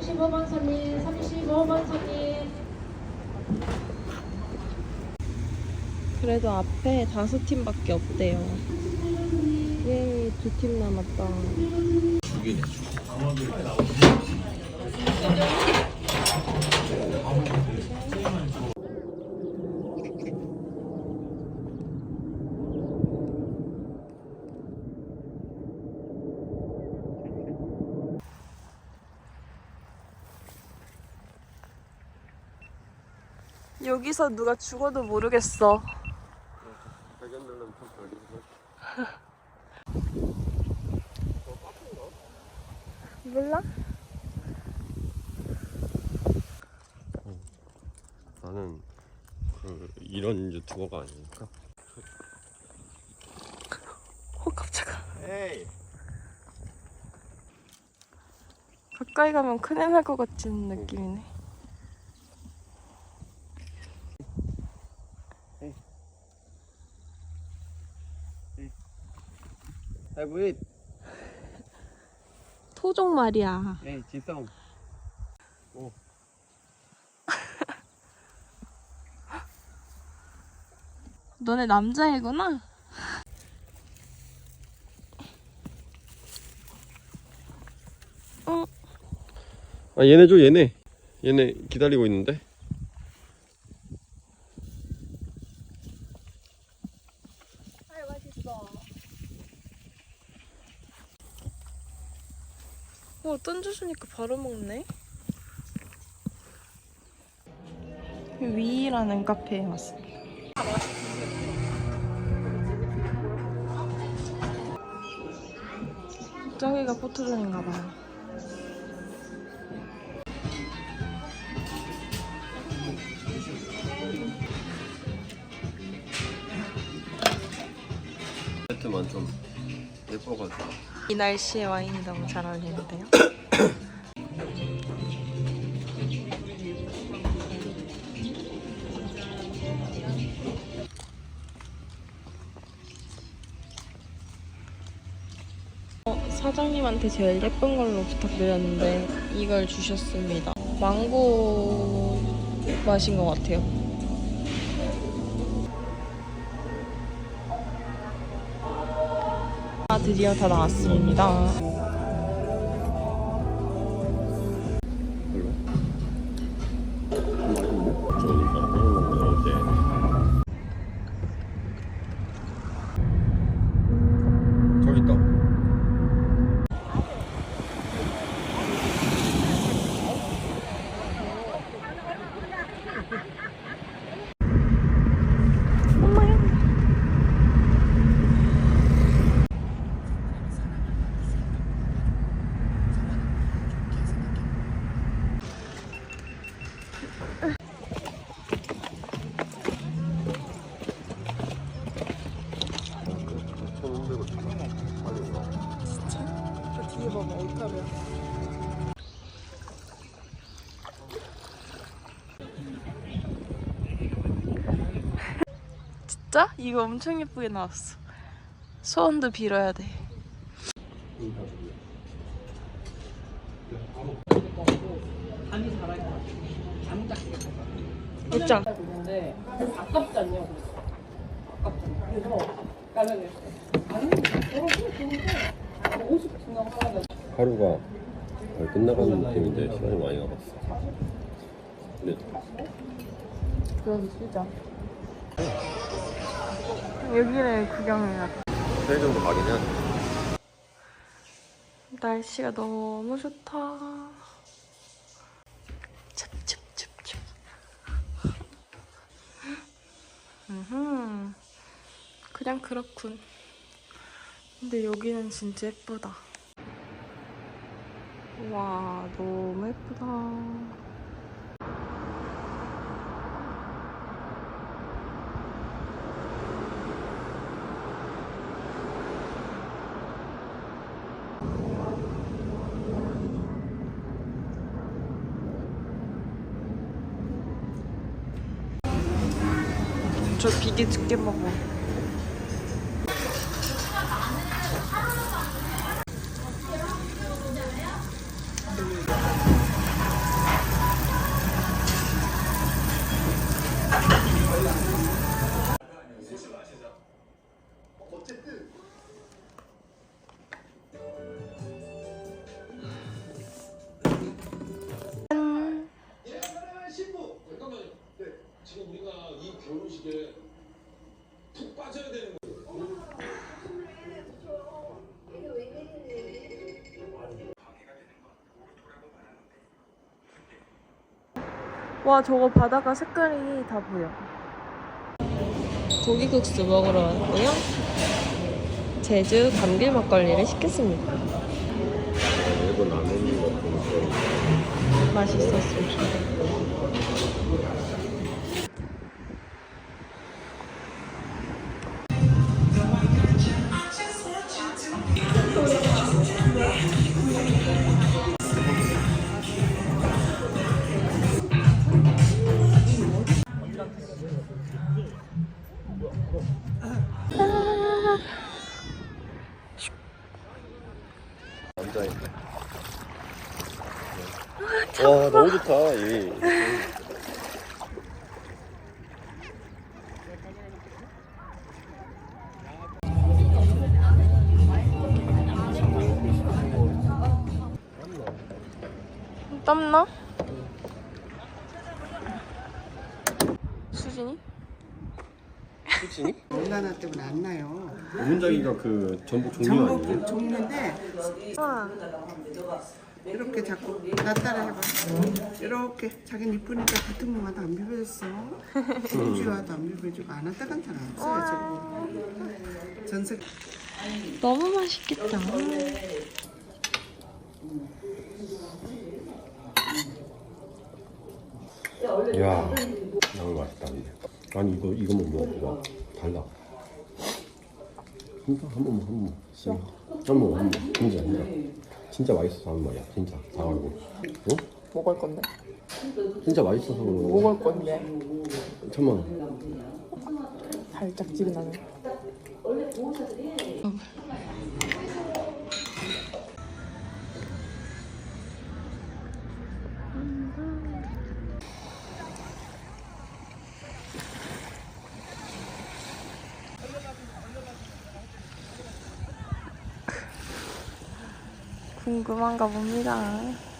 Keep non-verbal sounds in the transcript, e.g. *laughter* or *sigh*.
손님 들어오세요. 35번 손님, 35번 손님. 그래도 앞에 다섯 팀밖에 없대요. 예, 두 팀 남았다. 죽이네. 여기서 누가 죽어도 모르겠어. 몰라? 나는 그 이런 유튜버가 아니니까. 어, 깜짝아. 에이. 가까이 가면 큰일 날 것 같은 느낌이네. 하이브릿. 토종 말이야. 에이 지성. *laughs* 너네 남자애구나? 어, 아 얘네 줘 얘네. 얘네 기다리고 있는데. 아유 맛있어. 어, 던져주니까 바로 먹네. 위라는 카페에 왔습니다. 저기가 포토존인가 봐요. 세트만 좀 예뻐가지고. 이 날씨에 와인이 너무 잘 어울리는데요. 어, 사장님한테 제일 예쁜 걸로 부탁드렸는데 이걸 주셨습니다. 망고 맛인 것 같아요. 드디어 다 나왔습니다. 봐봐, 올카루야. 진짜? 이거 엄청 예쁘게 나왔어. 소원도 빌어야 돼. 근데 아깝지 않냐고 아깝잖아 그래서 나는 아니 너무 좋은데 50 중간 하루가 거의 끝나가는 느낌인데 시간이 많이 남았어. 근데 그러기 싫자 여기를 구경해야 편의점도 가긴 해야 돼. 날씨가 너무 좋다. 찹찹찹찹. 음, 그냥 그렇군. 근데 여기는 진짜 예쁘다. 와, 너무 예쁘다. 저 비계 두께 먹어. 와 저거 바다가 색깔이 다 보여. 고기국수 먹으러 왔고요. 제주 감귤 막걸리를 시켰습니다. 보니까 맛있었으면 와, 너무 좋다, 이. 땀나? 수진이? 수진이? 온난화 때문에 안 나요. 문장이가 그 전복 종류 아니에요? 종류인데 와. 이렇게 자꾸 나 따라 해봐. 이렇게 자기는 이쁘니까 같은 것마다 안 비벼줬어. 우주와도 안 비벼주고 안 왔다 간다 않았어요. 저거. 전색 너무 맛있겠다. 이야, 너무 맛있다, 근데. 아니, 이거, 이거만 먹어봐. 달라. 진짜 한 번만, 한 번만. 진짜. 한 번만, 한 번. 진짜, 진짜. 진짜 맛있어서 하는 말이야, 진짜. 사가지고. 어? 먹을 건데? 진짜 맛있어서 그런 거야. 먹을 건데? 천만 원. 달짝지근하네. 궁금한가 봅니다.